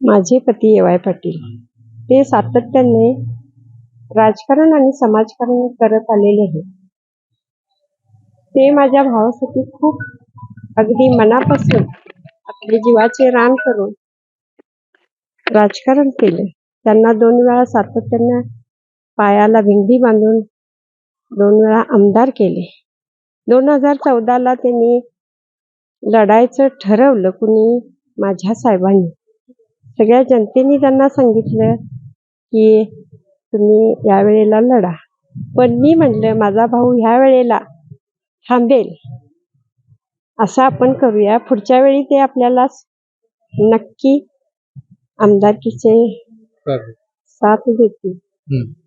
माझे पती एवाय पाटील. ते सातत्याने राजकारण आणि समाजकारण करत आलेले आहेत. ते माझ्या भावासाठी खूप अगदी मनापासून आपले जीवाचे रान करून राजकारण केले. त्यांना दोन वेळा सातत्याने पायाला भिंडी बांधून दोन वेळा आमदार केले. दोन हजार चौदाला त्यांनी लढायचं ठरवलं कुणी? माझ्या साहेबांनी. सगळ्या जनतेने त्यांना सांगितलं की तुम्ही यावेळेला लढा. पण मी म्हटलं माझा भाऊ ह्या वेळेला थांबेल. असं आपण करूया. पुढच्या वेळी ते आपल्याला नक्की आमदारकीचे. साथ देतील.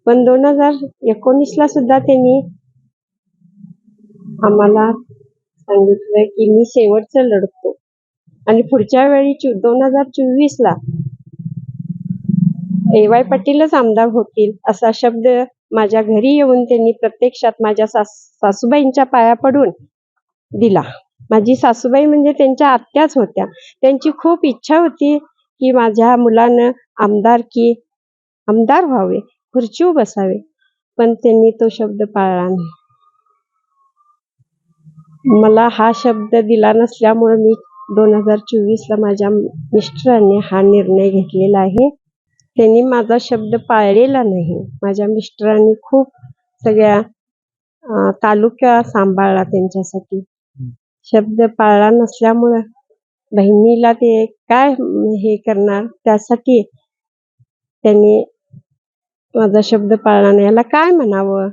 पण दोन हजार एकोणीसला सुद्धा त्यांनी आम्हाला सांगितलं की मी शेवटचं लढतो. आणि पुढच्या वेळी दोन हजार चोवीसला ए वाय पाटीलच आमदार होतील असा शब्द माझ्या घरी येऊन त्यांनी प्रत्यक्षात माझ्या सास सासूबाईंच्या पाया पडून दिला. माझी सासूबाई म्हणजे त्यांच्या आत्याच होत्या. त्यांची खूप इच्छा होती की माझ्या मुलानं आमदारकी आमदार व्हावे खुर्चीवर बसावे पण त्यांनी तो शब्द पाळला नाही. मला हा शब्द दिला नसल्यामुळे मी दोन हजार चोवीसला माझ्या मिस्टरांनी हा निर्णय घेतलेला आहे. त्यांनी माझा शब्द पाळलेला नाही. माझ्या मिस्टरांनी खूप सगळ्या अं, तालुका सांभाळला त्यांच्यासाठी. शब्द पाळला नसल्यामुळं बहिणीला ते काय हे करणार? त्यासाठी त्यांनी माझा शब्द पाळला नाही. याला काय म्हणावं?